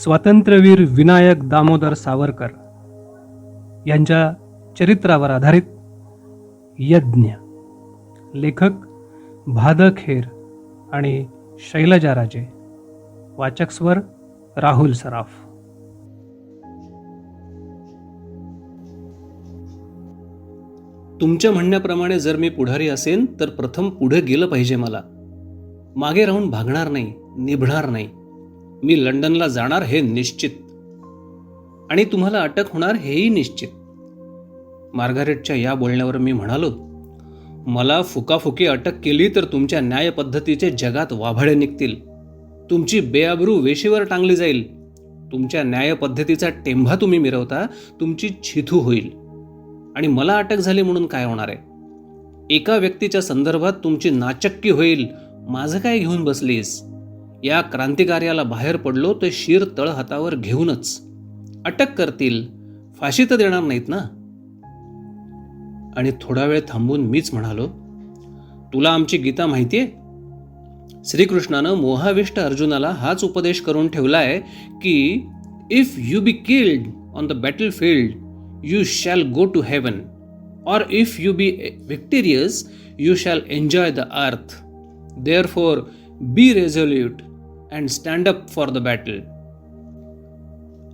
स्वातंत्र्यवीर विनायक दामोदर सावरकर यांच्या चरित्रावर आधारित यज्ञ. लेखक भादखेर आणि शैलजा राजे वाचक स्वर राहुल सराफ. तुमच्या म्हणण्याप्रमाणे जर मी पुढारी असेन तर प्रथम पुढे गेलं पाहिजे मला. मागे राहून भागणार नाही निभणार नाही. मी लंडनला जाणार हे निश्चित. आणि तुम्हाला अटक होणार हेही निश्चित. मार्गारेटच्या या बोलण्यावर मी म्हणालो मला फुकाफुकी अटक केली तर तुमच्या न्यायपद्धतीचे जगात वाभाडे निघतील. तुमची बेआबरू वेशीवर टांगली जाईल. तुमच्या न्यायपद्धतीचा टेंभा तुम्ही मिरवता तुमची छिथू होईल. आणि मला अटक झाली म्हणून काय होणार आहे? एका व्यक्तीच्या संदर्भात तुमची नाचक्की होईल. माझं काय घेऊन बसलीस? या क्रांतिकार्याला बाहेर पडलो तर शिर तळ हातावर घेऊनच अटक करतील. फाशी तर देणार नाहीत ना? आणि थोडा वेळ थांबून मीच म्हणालो तुला आमची गीता माहितीये? श्रीकृष्णानं मोहाविष्ट अर्जुनाला हाच उपदेश करून ठेवलाय की if you be killed on the battlefield you shall go to heaven, or if you be victorious, you shall enjoy the earth. Therefore, be resolute. And stand up for the battle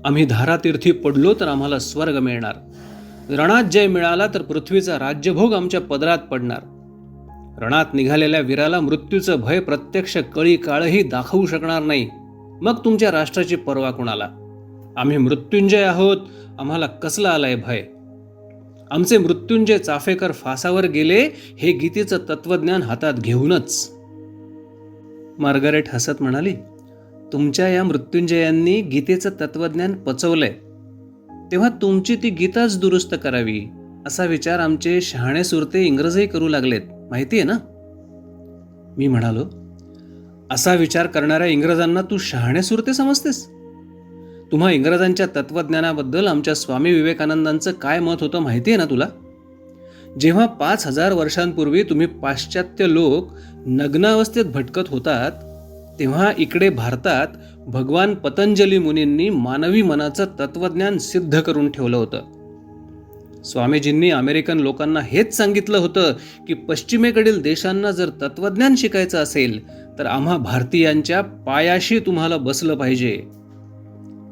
आम्ही धारातीर्थी पडलो तर आम्हाला स्वर्ग मिळणार. रणात जय मिळाला तर पृथ्वीचा राज्यभोग आमच्या पदरात पडणार. रणात निघालेल्या वीराला मृत्यूचं भय प्रत्यक्ष कळी काळही दाखवू शकणार नाही. मग तुमच्या राष्ट्राची पर्वा कुणाला? आम्ही मृत्युंजय आहोत आम्हाला कसला आलाय भय? आमचे मृत्युंजय चाफेकर फासावर गेले हे गीतेचं तत्वज्ञान हातात घेऊनच. मार्गारेट हसत म्हणाली तुमच्या या मृत्युंजयांनी गीतेचं तत्वज्ञान पचवलंय. तेव्हा तुमची ती गीताच दुरुस्त करावी असा विचार आमचे शहाणे सुरते इंग्रजही करू लागलेत. माहिती आहे ना? मी म्हणालो असा विचार करणाऱ्या इंग्रजांना तू शहाणे सुरते समजतेस. तुम्हा इंग्रजांच्या तत्वज्ञानाबद्दल आमच्या स्वामी विवेकानंदांचं काय मत होतं माहिती आहे ना तुला? जेव्हा पाच हजार वर्षांपूर्वी तुम्ही पाश्चात्य लोक नग्नावस्थेत भटकत होतात तेव्हा इकडे भारतात भगवान पतंजली मुनींनी मानवी मनाचं तत्वज्ञान सिद्ध करून ठेवलं होतं. स्वामीजींनी अमेरिकन लोकांना हेच सांगितलं होतं की पश्चिमेकडील देशांना जर तत्वज्ञान शिकायचं असेल तर आम्हा भारतीयांच्या पायाशी तुम्हाला बसलं पाहिजे.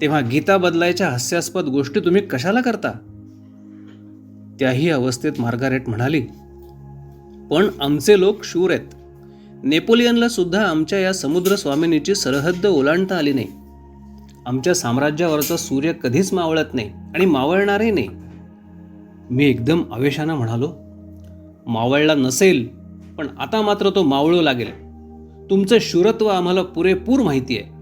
तेव्हा गीता बदलायच्या हास्यास्पद गोष्टी तुम्ही कशाला करता? त्याही अवस्थेत मार्गारेट म्हणाली पण आमचे लोक शूर आहेत. नेपोलियनला सुद्धा आमच्या या समुद्र स्वामिनीची सरहद्द ओलांडता आली नाही. आमच्या साम्राज्यावरचा सूर्य कधीच मावळत नाही आणि मावळणारही नाही. मी एकदम आवेशानं म्हणालो मावळला नसेल पण आता मात्र तो मावळू लागेल. तुमचं शूरत्व आम्हाला पुरेपूर माहिती आहे.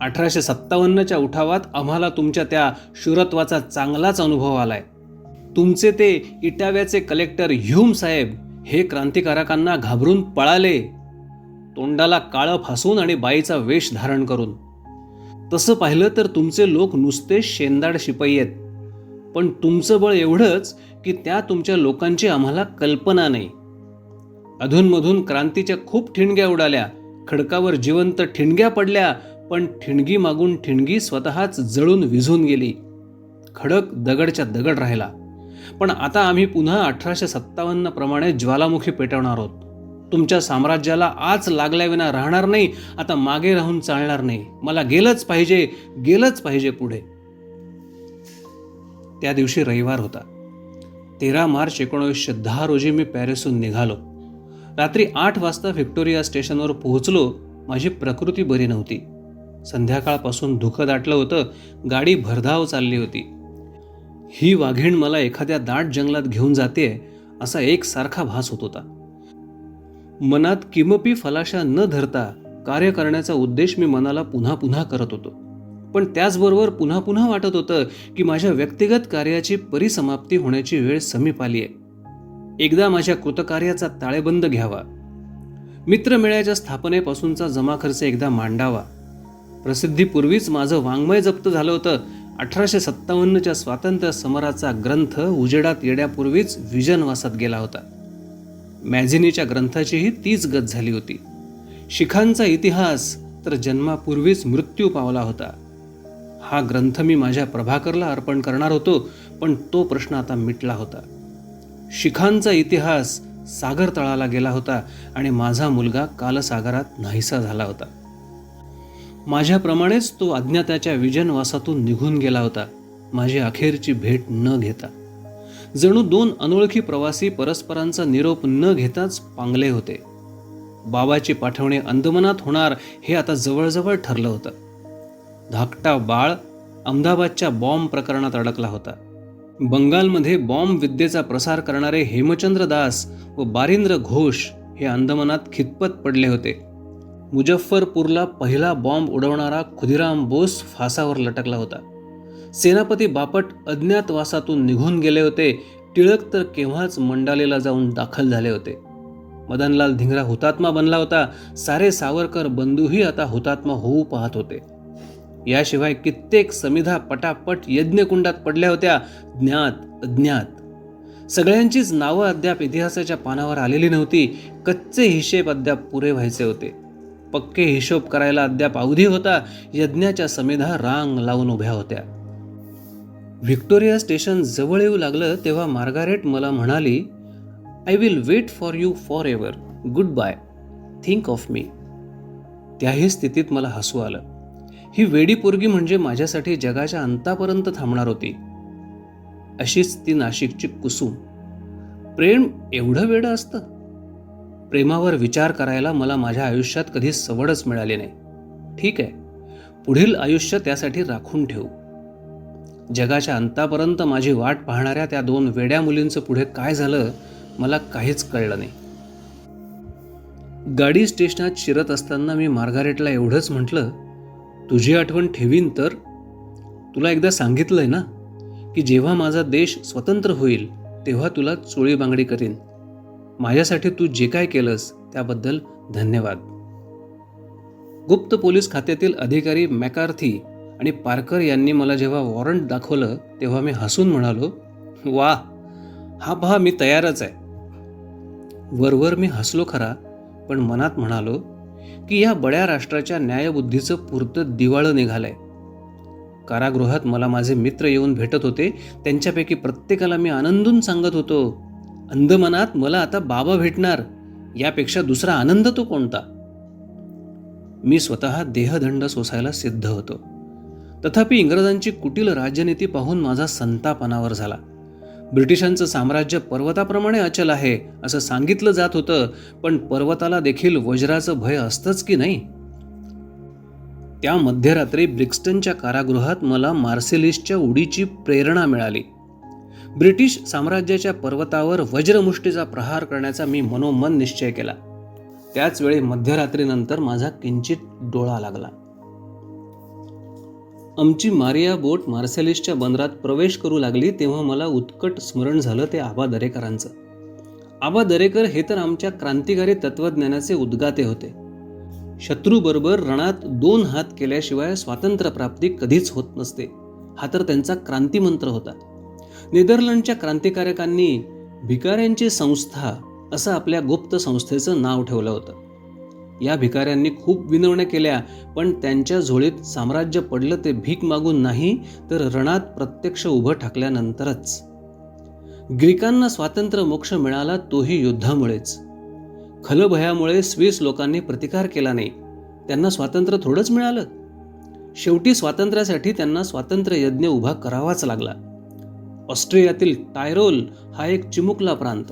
अठराशे सत्तावन्नच्या उठावात आम्हाला तुमच्या त्या शूरत्वाचा चांगलाच अनुभव आला आहे तुमचे ते इटाव्याचे कलेक्टर ह्यूम साहेब हे क्रांतिकारकांना घाबरून पळाले. तोंडाला काळं फासून आणि बाईचा वेश धारण करून. तसं पाहिलं तर तुमचे लोक नुसते शेंदाड शिपाई आहेत. पण तुमचं बळ एवढंच की त्या तुमच्या लोकांची आम्हाला कल्पना नाही. अधूनमधून क्रांतीच्या खूप ठिणग्या उडाल्या. खडकावर जिवंत ठिणग्या पडल्या पण ठिणगी मागून ठिणगी स्वतःच जळून विझून गेली. खडक दगडच्या दगड राहिला. पण आता आम्ही पुन्हा अठराशे सत्तावन्न प्रमाणे ज्वालामुखी पेटवणार आहोत. तुमच्या साम्राज्याला आज लागल्याविना राहणार नाही आता मागे राहून चालणार नाही. मला गेलंच पाहिजे गेलंच पाहिजे पुढे. त्या दिवशी रविवार होता. तेरा मार्च एकोणीसशे दहा रोजी मी पॅरिसहून निघालो. रात्री आठ वाजता व्हिक्टोरिया स्टेशनवर पोहोचलो माझी प्रकृती बरी नव्हती. संध्याकाळपासून धुकं दाटलं होतं गाडी भरधाव चालली होती. ही वाघीण मला एखाद्या दाट जंगलात घेऊन जाते असा एक सारखा भास होत होता. मनात किमपी फलाशा न धरता कार्य करण्याचा उद्देश मी मनाला पुन्हा पुन्हा करत होतो. पण त्याचबरोबर पुन्हा पुन्हा वाटत होतं की माझ्या व्यक्तिगत कार्याची परिसमाप्ती होण्याची वेळ समीप आली आहे. एकदा माझ्या कृतकार्याचा ताळेबंद घ्यावा. मित्रमेळ्याच्या स्थापनेपासूनचा जमाखर्च एकदा मांडावा. प्रसिद्धीपूर्वीच माझं वाङ्मय जप्त झालं होतं अठराशे सत्तावन्नच्या स्वातंत्र्य समराचा ग्रंथ उजेडात येण्यापूर्वीच विजनवासात गेला होता. मॅझिनीच्या ग्रंथाचीही तीच गत झाली होती. शिखांचा इतिहास तर जन्मापूर्वीच मृत्यू पावला होता. हा ग्रंथ मी माझ्या प्रभाकरला अर्पण करणार होतो पण तो प्रश्न आता मिटला होता. शिखांचा इतिहास सागर तळाला गेला होता आणि माझा मुलगा कालसागरात नाहीसा झाला होता. माझ्याप्रमाणेच तो अज्ञाताच्या विजनवासातून निघून गेला होता. माझी अखेरची भेट न घेता. जणू दोन अनोळखी प्रवासी परस्परांचा निरोप न घेताच पांगले होते. बाबाची पाठवणे अंदमनात होणार हे आता जवळजवळ ठरलं होतं. धाकटा बाळ अहमदाबादच्या बॉम्ब प्रकरणात अडकला होता. बंगालमध्ये बॉम्ब विद्येचा प्रसार करणारे हेमचंद्र दास व बारिंद्र घोष हे अंदमानात खितपत पडले होते. मुजफ्फरपूरला पहिला बॉम्ब उडवणारा खुदिराम बोस फासावर लटकला होता. सेनापती बापट अज्ञातवासातून निघून गेले होते. टिळक तर केव्हाच मंडालेला जाऊन दाखल झाले होते. मदनलाल धिंगरा हुतात्मा बनला होता. सारे सावरकर बंधूही आता हुतात्मा होऊ पाहत होते. याशिवाय कित्येक समिधा पटापट यज्ञकुंडात पडल्या होत्या. ज्ञात अज्ञात. सगळ्यांचीच नावं अद्याप इतिहासाच्या पानावर आलेली नव्हती. कच्चे हिशेब अद्याप पुरे व्हायचे होते. पक्के हिशोब करायला अद्याप अवधी होता यज्ञाच्या समिधा रांग लावून उभ्या होत्या. व्हिक्टोरिया स्टेशन जवळ येऊ लागलं तेव्हा मार्गारेट मला म्हणाली I will wait for you forever goodbye think of me त्याही स्थितीत मला हसू आलं. ही वेडी पोरगी म्हणजे माझ्यासाठी जगाच्या अंतापर्यंत थांबणार होती. अशीच ती नाशिकची कुसुम. प्रेम एवढं वेडं असतं? प्रेमावर विचार करायला मला माझ्या आयुष्यात कधी सवडच मिळाली नाही. ठीक आहे. पुढील आयुष्य त्यासाठी राखून ठेवू. जगाच्या अंतापर्यंत माझी वाट पाहणाऱ्या त्या दोन वेड्या मुलींचं पुढे काय झालं मला काहीच कळलं नाही. गाडी स्टेशनात शिरत असताना मी मार्गारेटला एवढंच म्हटलं तुझी आठवण ठेवीन तर? तुला एकदा सांगितलंय ना की जेव्हा माझा देश स्वतंत्र होईल तेव्हा तुला चोळी बांगडी करीन. माझ्यासाठी तू जे काय केलंस त्याबद्दल धन्यवाद. गुप्त पोलीस खात्यातील अधिकारी मॅकार्थी आणि पारकर यांनी मला जेव्हा वॉरंट दाखवलं तेव्हा मी हसून म्हणालो वा हा पहा मी तयारच आहे. वरवर मी हसलो खरा पण मनात म्हणालो की या बड्या राष्ट्राच्या न्यायबुद्धीचं पुरतं दिवाळं निघालंय. कारागृहात मला माझे मित्र येऊन भेटत होते त्यांच्यापैकी प्रत्येकाला मी आनंदून सांगत होतो अंदमनात मला आता बाबा भेटणार यापेक्षा दुसरा आनंद तो कोणता? मी स्वतः देहदंड सोसायला सिद्ध होतो. तथापि इंग्रजांची कुटील राजनीती पाहून माझा संतापनावर झाला. ब्रिटिशांचं साम्राज्य पर्वताप्रमाणे अचल आहे असं सांगितलं जात होतं पण पर्वताला देखील वज्राचं भय असतंच की नाही? त्या मध्यरात्री ब्रिक्स्टनच्या कारागृहात मला मार्सेलिसच्या उडीची प्रेरणा मिळाली. ब्रिटिश साम्राज्याच्या पर्वतावर वज्रमुष्टीचा प्रहार करण्याचा मी मनोमन निश्चय केला. त्याच वेळी मध्यरात्रीनंतर माझा किंचित डोळा लागला. आमची मारिया बोट मार्सेलिसच्या बंदरात प्रवेश करू लागली तेव्हा मला उत्कट स्मरण झालं ते आबा दरेकरांचं. आबा दरेकर हे तर आमच्या क्रांतिकारी तत्वज्ञानाचे उद्गाते होते. शत्रूबरोबर रणात दोन हात केल्याशिवाय स्वातंत्र्यप्राप्ती कधीच होत नसते. हा तर त्यांचा क्रांतिमंत्र होता. नेदरलंडच्या क्रांतिकारकांनी भिकाऱ्यांची संस्था असं आपल्या गुप्त संस्थेचं नाव ठेवलं होतं. या भिकाऱ्यांनी खूप विनवण्या केल्या पण त्यांच्या झोळीत साम्राज्य पडलं ते भीक मागून नाही तर रणात प्रत्यक्ष उभं ठाकल्यानंतरच. ग्रीकांना स्वातंत्र्य मोक्ष मिळाला तोही युद्धामुळेच. खलभयामुळे स्विस लोकांनी प्रतिकार केला नाही. त्यांना स्वातंत्र्य थोडंच मिळालं. शेवटी स्वातंत्र्यासाठी त्यांना स्वातंत्र्य यज्ञ उभा करावाच लागला. ऑस्ट्रियातील टायरोल हा एक चिमुकला प्रांत.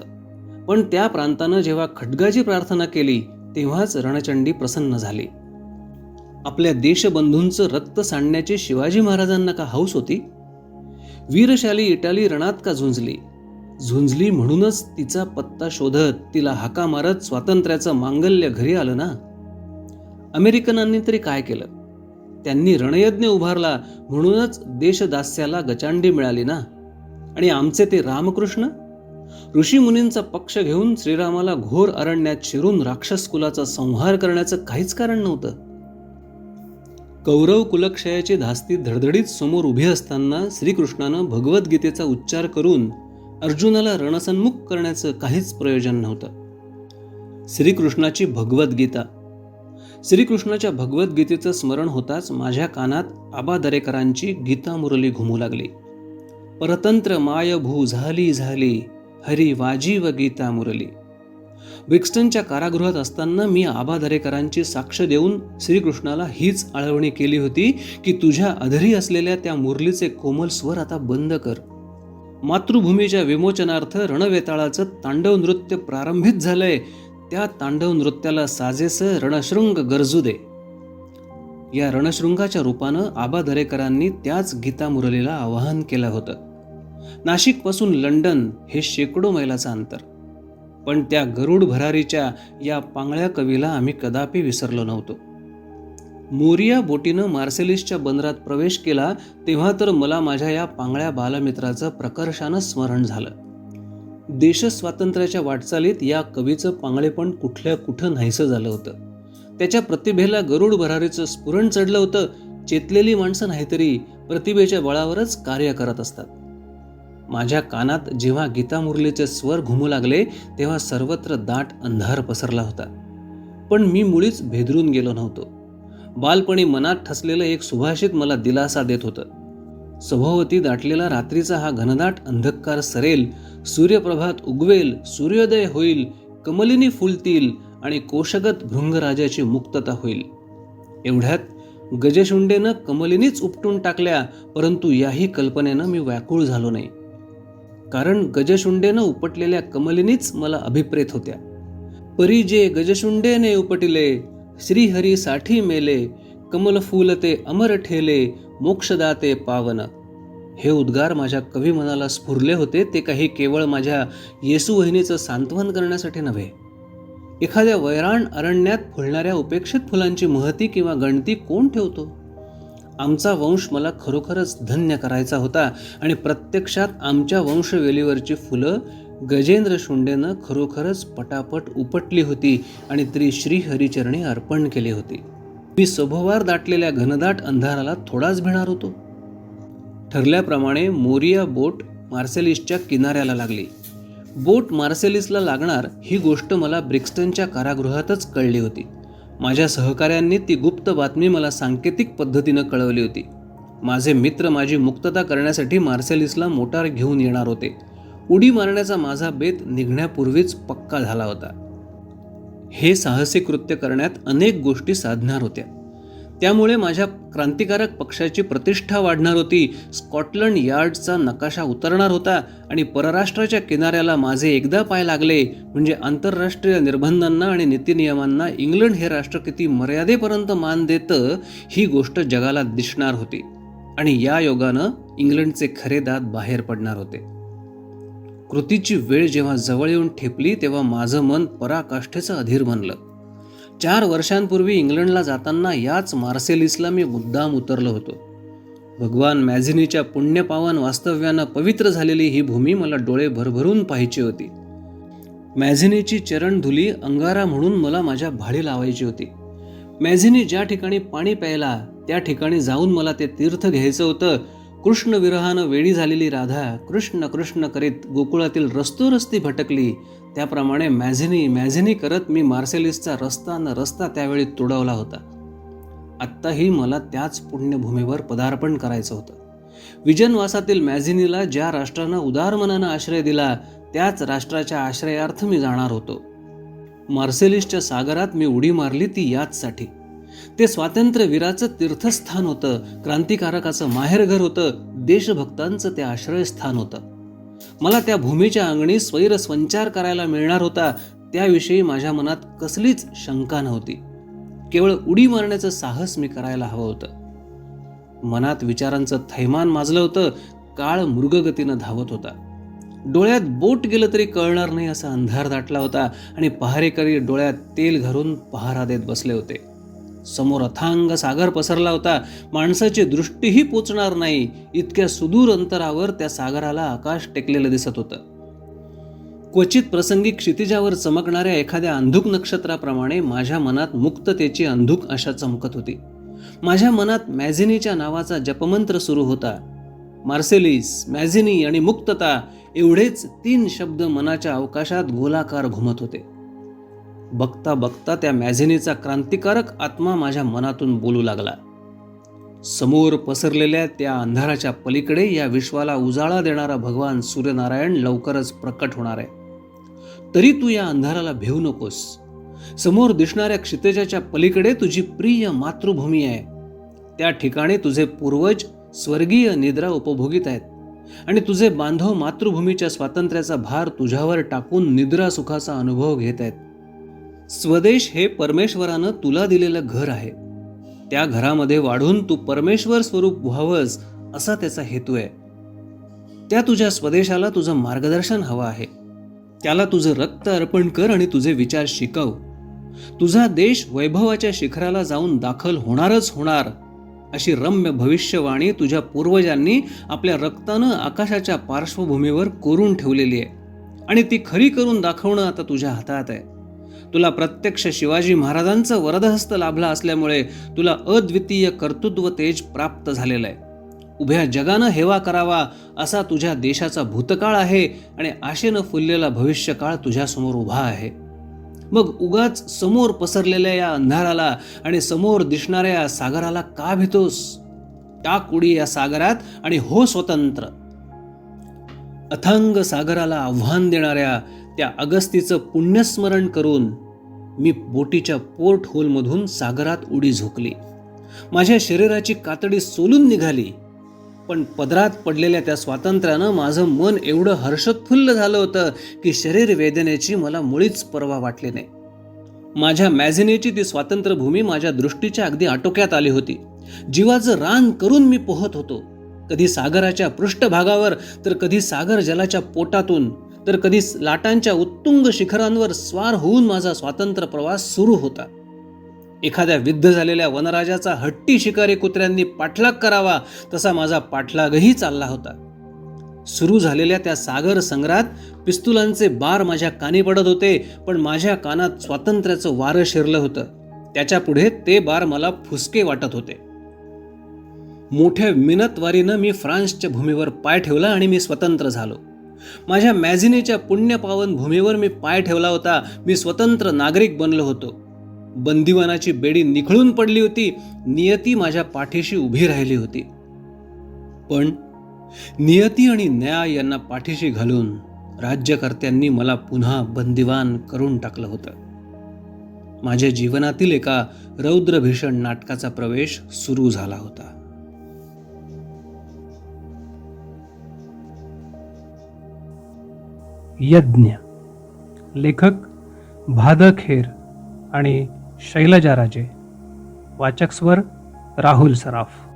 पण त्या प्रांतानं जेव्हा खड्गाची प्रार्थना केली तेव्हाच रणचंडी प्रसन्न झाली. आपल्या देशबंधूंचं रक्त सांडण्याची शिवाजी महाराजांना का हौस होती? वीरशाली इटाली रणात का झुंजली? झुंजली म्हणूनच तिचा पत्ता शोधत तिला हाका मारत स्वातंत्र्याचं मांगल्य घरी आलं ना? अमेरिकनांनी तरी काय केलं? त्यांनी रणयज्ञ उभारला म्हणूनच देशदास्याला गचांडी मिळाली ना? आणि आमचे ते रामकृष्ण? ऋषी मुनींचा पक्ष घेऊन श्रीरामाला घोर अरण्यात शिरून राक्षस कुलाचा संहार करण्याचं काहीच कारण नव्हतं. कौरव कुलक्षयाची धास्ती धडधडीत समोर उभी असताना श्रीकृष्णानं भगवद्गीतेचा उच्चार करून अर्जुनाला रणसन्मुख करण्याचं काहीच प्रयोजन नव्हतं. श्रीकृष्णाची भगवद्गीता. श्रीकृष्णाच्या भगवद्गीतेचं स्मरण होताच माझ्या कानात आबा दरेकरांची गीता मुरली घुमू लागली. परतंत्र माय भू झाली झाली हरी वाजी व गीता मुरली. विक्स्टनच्या कारागृहात असताना मी आबा दरेकरांची साक्ष देऊन श्रीकृष्णाला हीच आळवणी केली होती की तुझ्या अधरी असलेल्या त्या मुरलीचे कोमल स्वर आता बंद कर. मातृभूमीच्या विमोचनार्थ रणवेताळाचं तांडव नृत्य प्रारंभित झालंय. त्या तांडव नृत्याला साजेसं रणशृंग गरजू दे. या रणशृंगाच्या रूपानं आबा दरेकरांनी त्याच गीता मुरलीला आवाहन केलं होतं. नाशिकपासून लंडन हे शेकडो मैलाचं अंतर. पण त्या गरुड भरारीच्या या पांगळ्या कवीला आम्ही कदापि विसरलो नव्हतो. मोरिया बोटीनं मार्सेलिसच्या बंदरात प्रवेश केला तेव्हा तर मला माझ्या या पांगळ्या बालमित्राचं प्रकर्षानं स्मरण झालं. देशस्वातंत्र्याच्या वाटचालीत या कवीचं पांगळेपण कुठल्या कुठं नाहीसं झालं होतं. त्याच्या प्रतिभेला गरुड भरारीचं स्फुरण चढलं होतं. चेतलेली माणसं नाहीतरी प्रतिभेच्या बळावरच कार्य करत असतात. माझ्या कानात जेव्हा गीता मुरलीचे स्वर घुमू लागले तेव्हा सर्वत्र दाट अंधार पसरला होता. पण मी मुळीच भेदरून गेलो नव्हतो. बालपणी मनात ठसलेलं एक सुभाषित मला दिलासा देत होतं. सभोवती दाटलेला रात्रीचा हा घनदाट अंधकार सरेल सूर्यप्रभात उगवेल सूर्योदय होईल कमलिनी फुलतील आणि कोशगत भृंगराजाची मुक्तता होईल. एवढ्यात गजशुंडेनं कमलिनीच उपटून टाकल्या परंतु याही कल्पनेनं मी व्याकुळ झालो नाही. कारण गजशुंडेनं उपटलेल्या कमलिनीच मला अभिप्रेत होत्या. परी जे गजशुंडेने उपटिले श्रीहरी साठी मेले कमल फुलते अमर ठेले मोक्षदाते पावन. हे उद्गार माझ्या कवी मनाला स्फुरले होते ते काही केवळ माझ्या येसू वहिनीचं सांत्वन करण्यासाठी नव्हे. एखाद्या वैराण अरण्यात फुलणाऱ्या उपेक्षित फुलांची महती किंवा गणती कोण ठेवतो? आमचा वंश मला खरोखरच धन्य करायचा होता आणि प्रत्यक्षात आमच्या वंशवेलीवरची फुलं गजेंद्र शुंडेनं खरोखरच पटापट उपटली होती आणि त्री श्रीहरिचरणी अर्पण केली होती. मी सभोवार दाटलेल्या घनदाट अंधाराला थोडाच भिणार होतो. ठरल्याप्रमाणे मोरिया बोट मार्सेलिसच्या किनाऱ्याला लागली. बोट मार्सेलिसला लागणार ही गोष्ट मला ब्रिक्स्टनच्या कारागृहातच कळली होती. माझ्या सहकाऱ्यांनी ती गुप्त बातमी मला सांकेतिक पद्धतीनं कळवली होती. माझे मित्र माझी मुक्तता करण्यासाठी मार्सेलिसला मोटार घेऊन येणार होते. उडी मारण्याचा माझा बेत निघण्यापूर्वीच पक्का झाला होता. हे साहसी कृत्य करण्यात अनेक गोष्टी साधणार होत्या. त्यामुळे माझ्या क्रांतिकारक पक्षाची प्रतिष्ठा वाढणार होती. स्कॉटलंड यार्डचा नकाशा उतरणार होता आणि परराष्ट्राच्या किनाऱ्याला माझे एकदा पाय लागले. म्हणजे आंतरराष्ट्रीय निर्बंधांना आणि नीतिनियमांना इंग्लंड हे राष्ट्र किती मर्यादेपर्यंत मान देतं ही गोष्ट जगाला दिसणार होती. आणि या योगानं इंग्लंडचे खरे दात बाहेर पडणार होते. कृतीची वेळ जेव्हा जवळ येऊन ठेपली तेव्हा माझं मन पराकाष्ठेचं अधीर बनलं. चार वर्षांपूर्वी इंग्लंडला जाताना याच मार्सेलिसला मी मुद्दाम उतरलो होतो. भगवान मॅझिनीच्या पुण्यपावन वास्तव्यानं पवित्र झालेली ही भूमी मला डोळे भरभरून पाहायची होती. मॅझिनीची चरणधुली अंगारा म्हणून मला माझ्या भाडी लावायची होती. मॅझिनी ज्या ठिकाणी पाणी प्यायला त्या ठिकाणी जाऊन मला ते तीर्थ घ्यायचं होतं कृष्ण विरहानं वेळी झालेली राधा कृष्ण कृष्ण करीत गोकुळातील रस्तोरस्ती भटकली. त्याप्रमाणे मॅझिनी मॅझिनी करत मी मार्सेलिसचा रस्ता न रस्ता त्यावेळी तुडवला होता. आत्ताही मला त्याच पुण्यभूमीवर पदार्पण करायचं होतं. विजनवासातील मॅझिनीला ज्या राष्ट्रानं उदारमनानं आश्रय दिला त्याच राष्ट्राच्या आश्रयार्थ मी जाणार होतो. मार्सेलिसच्या सागरात मी उडी मारली ती याचसाठी. ते स्वातंत्र्यवीराचं तीर्थस्थान होतं क्रांतिकारकाचं माहेरघर होतं देशभक्तांचं ते आश्रयस्थान होतं. मला त्या भूमीच्या अंगणी स्वैर संचार करायला मिळणार होता त्याविषयी माझ्या मनात कसलीच शंका नव्हती. केवळ उडी मारण्याचं साहस मी करायला हवं होतं. मनात विचारांचं थैमान माजलं होतं काळ मृगगतीनं धावत होता. डोळ्यात बोट गेलं तरी कळणार नाही असा अंधार दाटला होता आणि पहारेकरी डोळ्यात तेल घालून पहारा देत बसले होते. समोर अथांग सागर पसरला होता. माणसाची दृष्टीही पोचणार नाही. इतक्या सुदूर अंतरावर त्या सागराला आकाश टेकलेलं दिसत होतं. क्वचित प्रसंगी क्षितिजावर चमकणाऱ्या एखाद्या अंधुक नक्षत्राप्रमाणे माझ्या मनात मुक्ततेची अंधुक आशा चमकत होती. माझ्या मनात मॅझिनीच्या नावाचा जपमंत्र सुरू होता. मार्सेलिस मॅझिनी आणि मुक्तता एवढेच तीन शब्द मनाच्या अवकाशात गोलाकार घुमत होते. बघता बघता त्या मॅझिनीचा क्रांतिकारक आत्मा माझ्या मनातून बोलू लागला. समोर पसरलेल्या त्या अंधाराच्या पलीकडे या विश्वाला उजाळा देणारा भगवान सूर्यनारायण लवकरच प्रकट होणार आहे. तरी तू या अंधाराला भेऊ नकोस. समोर दिसणाऱ्या क्षितेजाच्या पलीकडे तुझी प्रिय मातृभूमी आहे. त्या ठिकाणी तुझे पूर्वज स्वर्गीय निद्रा उपभोगीत आहेत आणि तुझे बांधव मातृभूमीच्या स्वातंत्र्याचा भार तुझ्यावर टाकून निद्रा सुखाचा अनुभव घेत आहेत. स्वदेश हे परमेश्वरानं तुला दिलेलं घर आहे. त्या घरामध्ये वाढून तू परमेश्वर स्वरूप व्हावंस असा त्याचा हेतू आहे. त्या तुझ्या स्वदेशाला तुझं मार्गदर्शन हवं आहे. त्याला तुझं रक्त अर्पण कर आणि तुझे विचार शिकव. तुझा देश वैभवाच्या शिखराला जाऊन दाखल होणारच होणार अशी रम्य भविष्यवाणी तुझ्या पूर्वजांनी आपल्या रक्तानं आकाशाच्या पार्श्वभूमीवर कोरून ठेवलेली आहे. आणि ती खरी करून दाखवणं आता तुझ्या हातात आहे. तुला प्रत्यक्ष शिवाजी महाराजांचं वरदहस्त लाभला असल्यामुळे तुला अद्वितीय कर्तृत्व तेज प्राप्त झालेलं आहे. उभ्या जगानं हेवा करावा असा तुझ्या देशाचा भूतकाळ आहे आणि आशेनं फुललेला भविष्यकाळ तुझ्यासमोर उभा आहे. मग उगाच समोर पसरलेल्या या अंधाराला आणि समोर दिसणाऱ्या सागराला का भीतोस? टाक उडी या सागरात आणि हो स्वतंत्र. अथांग सागराला आव्हान देणाऱ्या त्या अगस्तीचं पुण्यस्मरण करून मी बोटीच्या पोर्ट होलमधून सागरात उडी झोकली. माझ्या शरीराची कातडी सोलून निघाली. पण पदरात पडलेल्या त्या स्वातंत्र्यानं माझं मन एवढं हर्षोत्फुल्ल झालं होतं की शरीर वेदनेची मला मुळीच पर्वा वाटली नाही. माझ्या मॅझिनेची ती स्वातंत्र्यभूमी माझ्या दृष्टीच्या अगदी आटोक्यात आली होती. जीवाचं रान करून मी पोहत होतो. कधी सागराच्या पृष्ठभागावर तर कधी सागर जलाच्या पोटातून. तर कधीच लाटांच्या उत्तुंग शिखरांवर स्वार होऊन माझा स्वातंत्र्य प्रवास सुरू होता. एखाद्या विद्ध झालेल्या वनराजाचा हट्टी शिकारी कुत्र्यांनी पाठलाग करावा तसा माझा पाठलागही चालला होता. सुरू झालेल्या त्या सागर संग्रात पिस्तुलांचे बार माझ्या कानी पडत होते पण माझ्या कानात स्वातंत्र्याचं वारं शिरलं होतं. त्याच्या पुढे ते बार मला फुसके वाटत होते. मोठ्या मिनतवारीनं मी फ्रान्सच्या भूमीवर पाय ठेवला आणि मी स्वतंत्र झालो. माझ्या मॅझिनीच्या पुण्यपावन भूमीवर मी पाय ठेवला होता. मी स्वतंत्र नागरिक बनलो होतो. बंदिवानाची बेडी निखळून पडली होती. नियती माझ्या पाठीशी उभी राहिली होती. पण नियती आणि न्याय यांना पाठीशी घालून राज्यकर्त्यांनी मला पुन्हा बंदिवान करून टाकलं होतं. माझ्या जीवनातील एका रौद्रभीषण नाटकाचा प्रवेश सुरू झाला होता. यज्ञ. लेखक भादखेर आणि शैलजा राजे. वाचक स्वर राहुल सराफ.